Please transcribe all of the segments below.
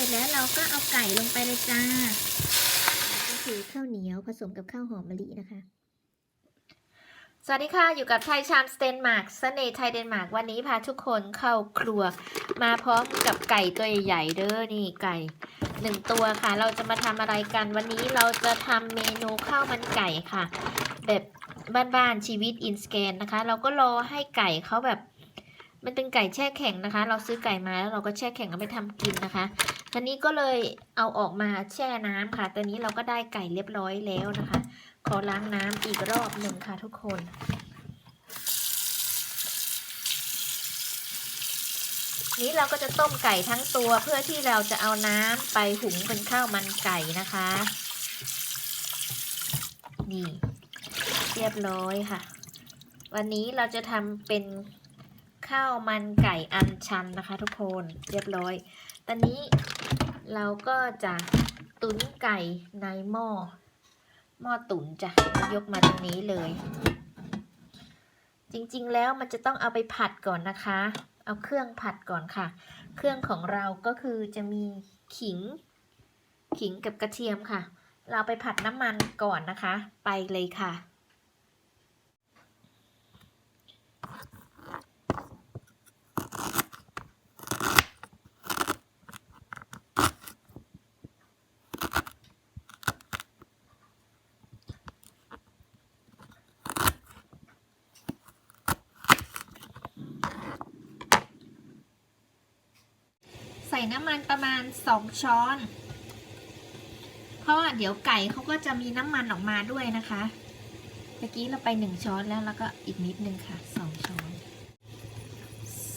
ร็จแล้วเราก็เอาไก่ลงไปเลยจ้า ก็คือข้าวเหนียวผสมกับข้าวหอมมะลินะคะ สวัสดีค่ะ อยู่กับไทยชามสเตนมาร์กเสน่ห์ไทยเดนมาร์กวันนี้พาทุกคนเข้าครัว มาพร้อมกับไก่ตัวใหญ่ๆเด้อนี่ไก่หนึ่งตัวค่ะ เราจะมาทำอะไรกันวันนี้เราจะทำเมนูข้าวมันไก่ค่ะ แบบบ้านๆชีวิตอินสแกนนะคะ เราก็รอให้ไก่เขาแบบ มันเป็นไก่แช่แข็งนะคะ เราซื้อไก่มาแล้วเราก็แช่แข็งเอาไปทำกินนะคะทีนี้ก็เลยเอาออกมาแช่น้ำค่ะ ตอนนี้เราก็ได้ไก่เรียบร้อยแล้วนะคะ ขอล้างน้ำอีกรอบหนึ่งค่ะทุกคนนี้เราก็จะต้มไก่ทั้งตัวเพื่อที่เราจะเอาน้ำไปหุงเป็นข้าวมันไก่นะคะ นี่ เรียบร้อยค่ะ วันนี้เราจะทำเป็น ข้าวมันไก่อันชันนะคะทุกคนเรียบร้อย ตอนนี้เราก็จะตุ๋นไก่ในหม้อหม้อตุ๋นจ้ะยกมาตรงนี้เลย จริงๆแล้วมันจะต้องเอาไปผัดก่อนนะคะ เอาเครื่องผัดก่อนค่ะ เครื่องของเราก็คือจะมีขิง ขิงกับกระเทียมค่ะ เราไปผัดน้ำมันก่อนนะคะ ไปเลยค่ะ น้ำมันประมาณ 2 ช้อน เพราะว่าเดี๋ยวไก่เขาก็จะมีน้ำมันออกมาด้วยนะคะเมื่อกี้เราไป 1 ช้อนแล้วแล้วก็อีกนิดนึงค่ะ 2 ช้อน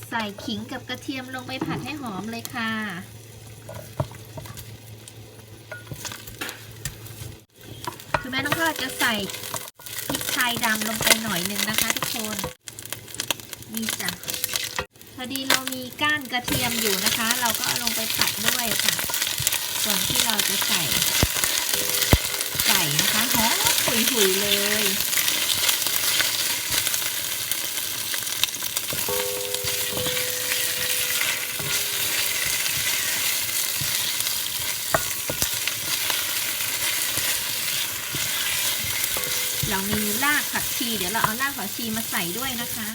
ใส่ขิงกับกระเทียมลงไปผัดให้หอมเลยค่ะคือแม่น้องพ่อจะใส่พริกไทยดำลงไปหน่อยนึงนะคะทุกคน นี่จ้ะ อดีเรามีก้านกระเทียมอยู่นะคะ เราก็เอาลงไปผัดด้วยค่ะก่อนที่เราจะใส่ไก่นะคะหอมหุยๆเลย เรามีรากผักชี เดี๋ยวเราเอารากผักชีมาใส่ด้วยนะคะ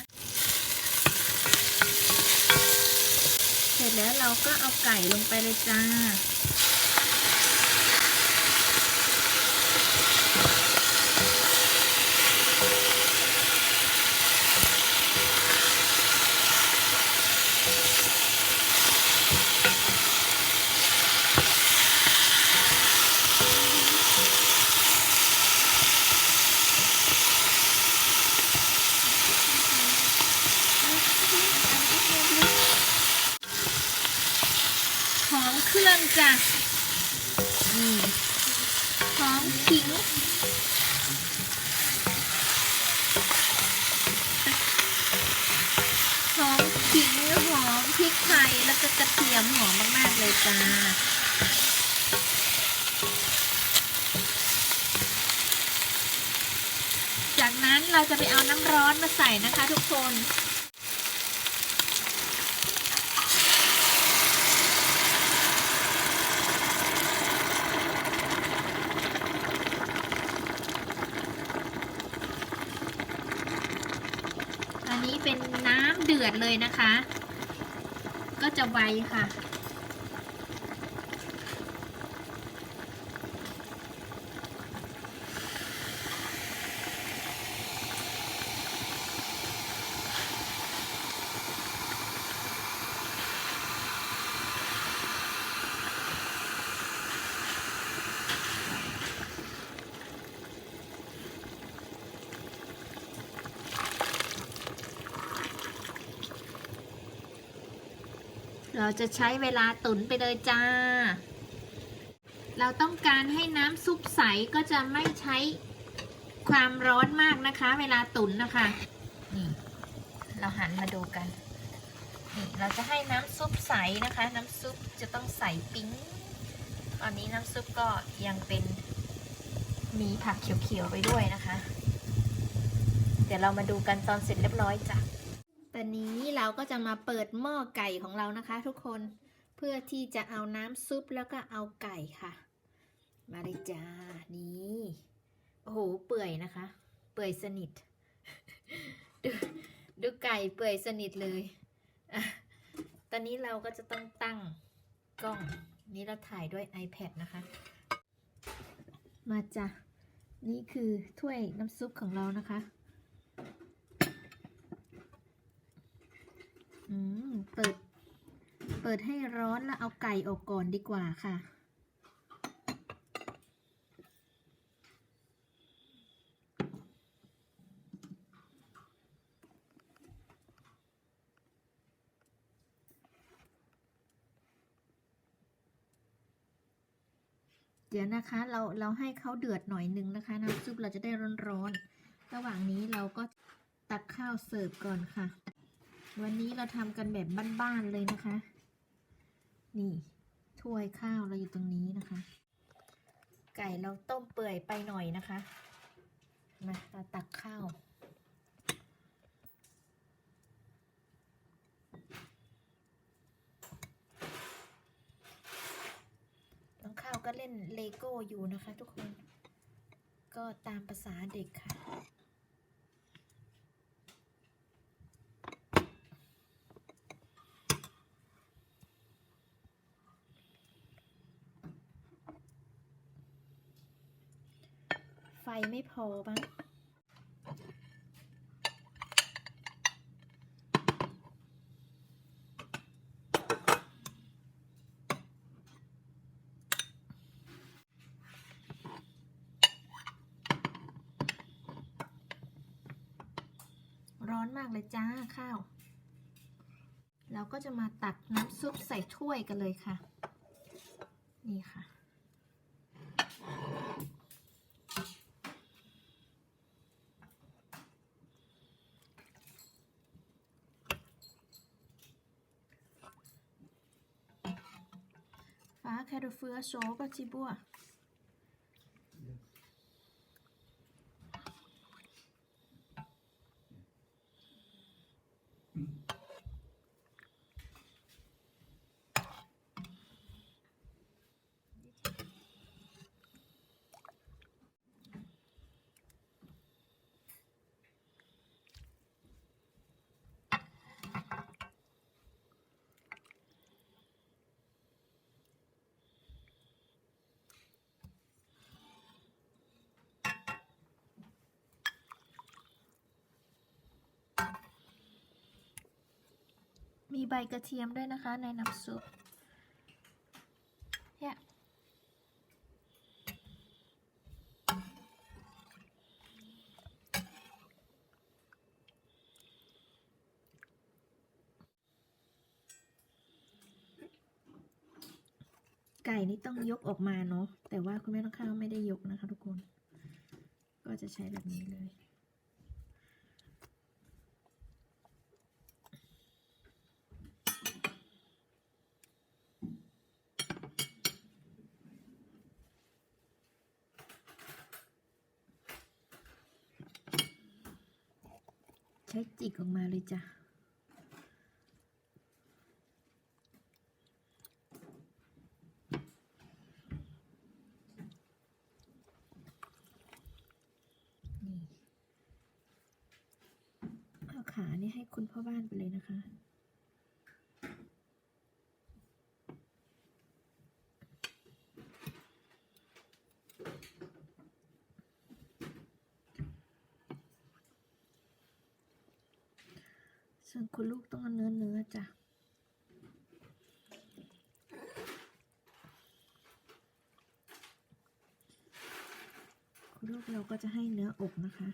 เสร็จ แล้วเราก็เอาไก่ลงไปเลยจ้า เครื่องจ้ะหอมขิงหอมขิงหอมพริกไทยแล้วก็กระเทียมหอมมากๆเลยจ้าจากนั้นเราจะไปเอาน้ำร้อนมาใส่นะคะทุกคน อันนี้เป็นน้ำเดือดเลยนะคะ ก็จะไว ค่ะ เราจะใช้เวลาตุ๋นไปเลยจ้า เราต้องการให้น้ำซุปใสก็จะไม่ใช้ความร้อนมากนะคะ เวลาตุ๋นนะคะ นี่ เราหันมาดูกัน นี่เราจะให้น้ำซุปใสนะคะ น้ำซุปจะต้องใสปิ๊งตอนนี้น้ำซุปก็ยังเป็นมีผักเขียวๆไปด้วยนะคะ เดี๋ยวเรามาดูกันตอนเสร็จเรียบร้อยจ้ะ อนนี้เราก็จะมาเปิดหม้อไก่ของเรานะคะ ทุกคนเพื่อที่จะเอาน้ำซุปแล้วก็เอาไก่ค่ะ มาเลยจ้านี่โอ้โหเปื่อยนะคะ เปื่อยสนิทดูดูไก่เปื่อยสนิทเลยอะตอนนี้เราก็จะต้องตั้งกล้องนี่เราถ่ายด้วย iPad นะคะ มาจ้ะนี่คือถ้วยน้ำซุปของเรานะคะ อืม เปิด เปิดให้ร้อนแล้วเอาไก่ออกก่อนดีกว่าค่ะ เดี๋ยวนะคะ เราเราให้เขาเดือดหน่อยนึงนะคะน้ำซุปเราจะได้ร้อนๆ ระหว่างนี้เราก็ตักข้าวเสิร์ฟก่อนค่ะ วันนี้เราทำกันแบบบ้านๆเลยนะคะ นี่ถ้วยข้าวเราอยู่ตรงนี้นะคะ ไก่เราต้มเปื่อยไปหน่อยนะคะ มาเราตักข้าวน้องข้าวก็เล่นเลโก้อยู่นะคะทุกคน ก็ตามภาษาเด็กค่ะ ไฟไม่พ อบ้างร้อนมากเลยจ้าข้าว เราก็จะมาตักน้ำซุปใส่ถ้วยกันเลยค่ะ นี่ค่ะ ฟ้าแคดูเมีใบกระเทียมด้วยนะคะในน้ำซุปเนี่ยไก่นี่ต้องยกออกมาเนาะแต่ว่าคุณแม่ต้องข้าวไม่ได้ยกนะคะทุกคน ก็จะใช้แบบนี้เลย ใช้จิกออกมาเลยจ้ะนี่เอาขานี่ให้คุณพ่อบ้านไปเลยนะคะ คุณลูกต้องเอาเนื้อเนื้อจ้ะคุณลูกเราก็จะให้เนื้ออกนะคะ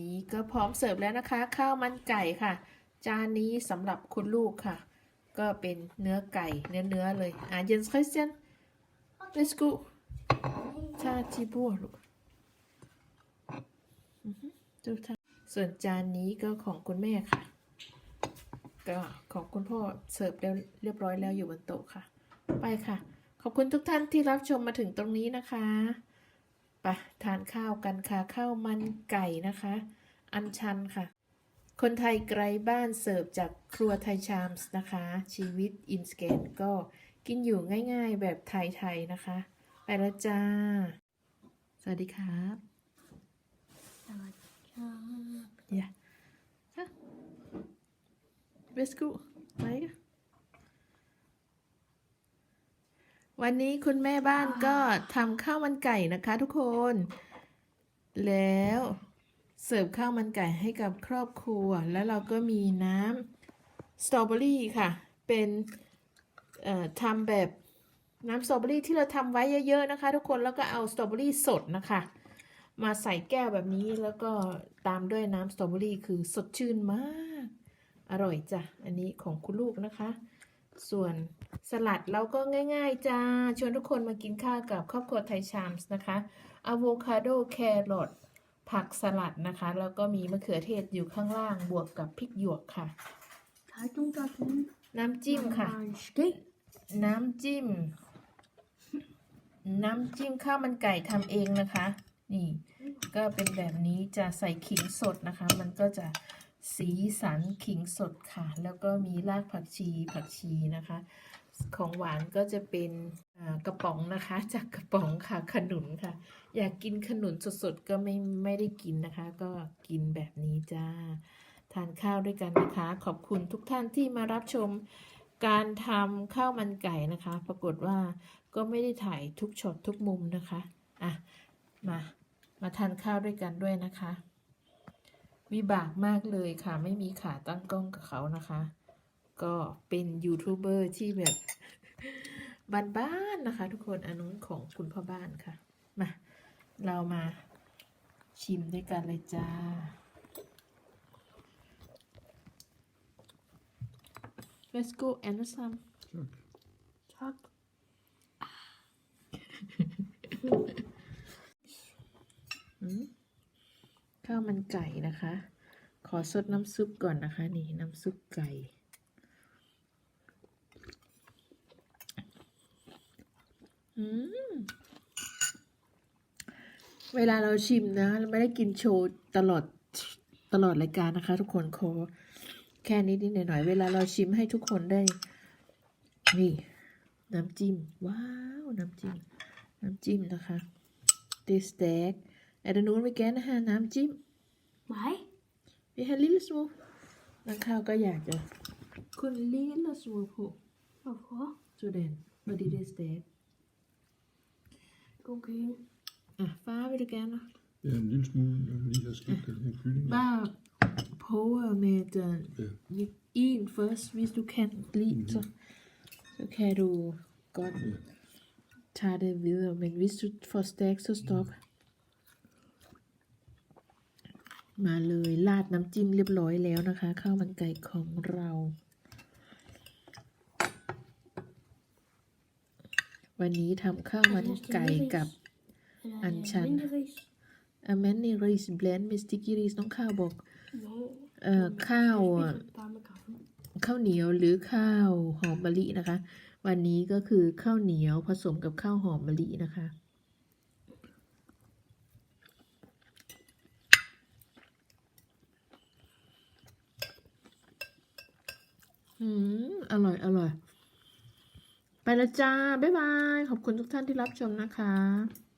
นี้ก็พร้อมเสิร์ฟแล้วนะคะ ข้าวมันไก่ค่ะ จานนี้สำหรับคุณลูกค่ะ ก็เป็นเนื้อไก่เนื้อเนื้อๆเลยอะเยนส์คริสเตียน let's go ชาจิบัวลูกทุกท่านส่วนจานนี้ก็ของคุณแม่ค่ะ ก็ของคุณพ่อเสิร์ฟแล้วเรียบร้อยแล้วอยู่บนโต๊ะค่ะ ไปค่ะ ขอบคุณทุกท่านที่รับชมมาถึงตรงนี้นะคะ ไปทานข้าวกันค่ะข้าวมันไก่นะคะ อันชันค่ะ คนไทยไกลบ้านเสิร์ฟจากครัวไทยชามส์นะคะ ชีวิตอินสแกนก็กินอยู่ง่ายๆแบบไทยๆนะคะ ไปแล้วจ้า สวัสดีครับ Ja. Ja. Værsgo. Rikke. วันนี้คุณแม่บ้านก็ทำข้าวมันไก่นะคะทุกคน แล้วเสิร์ฟข้าวมันไก่ให้กับครอบครัว แล้วเราก็มีน้ำสตรอเบอรี่ค่ะ เป็นเอ่อทำแบบน้ำสตรอเบอรี่ที่เราทำไว้เยอะๆนะคะ ทุกคนแล้วก็เอาสตรอเบอรี่สดนะคะ มาใส่แก้วแบบนี้แล้วก็ตามด้วยน้ำสตรอเบอรี่คือสดชื่นมาก อร่อยจ้ะ อันนี้ของคุณลูกนะคะ ส่วนสลัดเราก็ง่ายๆจ้า ชวนทุกคนมากินข้าวกับครอบครัวไทยชามส์นะคะอะโวคาโดแครอทผักสลัดนะคะ แล้วก็มีมะเขือเทศอยู่ข้างล่างบวกกับพริกหยวกค่ะน้ำจิ้มค่ะน้ำจิ้ม น้ำจิ้มข้าวมันไก่ทำเองนะคะ นี่ ก็เป็นแบบนี้จะใส่ขิงสดนะคะ มันก็จะ สีสันขิงสดค่ะ แล้วก็มีรากผักชีผักชีนะคะ ของหวานก็จะเป็นกระป๋องนะคะ จากกระป๋องค่ะขนุนค่ะ อยากกินขนุนสดๆก็ไม่ไม่ได้กินนะคะ ก็กินแบบนี้จ้า ทานข้าวด้วยกันนะคะ ขอบคุณทุกท่านที่มารับชมการทำข้าวมันไก่นะคะ ปรากฏว่าก็ไม่ได้ถ่ายทุกช็อตทุกมุมนะคะ อะ มา มาทานข้าวด้วยกันด้วยนะคะ วิบากมากเลยค่ะ ไม่มีขาตั้งกล้องกับเขานะคะ ก็เป็นยูทูบเบอร์ที่แบบบ้านๆนะคะ ทุกคนอันนู้นของคุณพ่อบ้านค่ะ มา เรามาชิมด้วยกันเลยจ้า Let's go and some. Tack. Tack. อืมข้าวมันไก่นะคะ ขอซดน้ำซุปก่อนนะคะ นี่น้ำซุปไก่ อืมเวลาเราชิมนะเราไม่ได้กินโชว์ตลอดตลอดรายการนะคะ ทุกคนขอแค่นิดนิดหน่อยเวลาเราชิมให้ทุกคนได้ นี่ น้ำจิ้ม ว้าว น้ำจิ้ม น้ำจิ้มนะคะเดสแต็กไอ้ดนู้นไม่แกนนะคะน้ำจิ้ม Nej. พี่ฮันลิลสมูนักข่าวก็อยากจะคุณลิลสมูผู Varför? จูเดนมาดีเดสแต็ก Okay. อะฟ้า vil du gerne Ja, en lille smule. Jeg vil lige have skidt den kylling. bare prøve med uh, Ja. en først, hvis du kan lide, så, så kan du godt Ja. tage det videre. Men hvis du får stærk, så stop. มาเลยราดน้ำจิ้มเรียบร้อยแล้วนะคะ ข้าวมันไก่ของเรา วันนี้ทำข้าวมันไก่กับ Eller Anchan. almindelig ris. อแมนนี่ริสแบลนด์มิสติกิริสน้องข้าวบอก No. เอ่อข้าว Jeg อะ spiser bare med kaffe. ข้าวเหนียวหรือข้าวหอมมะลินะคะ วันนี้ก็คือข้าวเหนียวผสมกับข้าวหอมมะลินะคะ อืมอร่อย อร่อย ไปแล้วจ้า บ๊ายบาย ขอบคุณทุกท่านที่รับชมนะคะ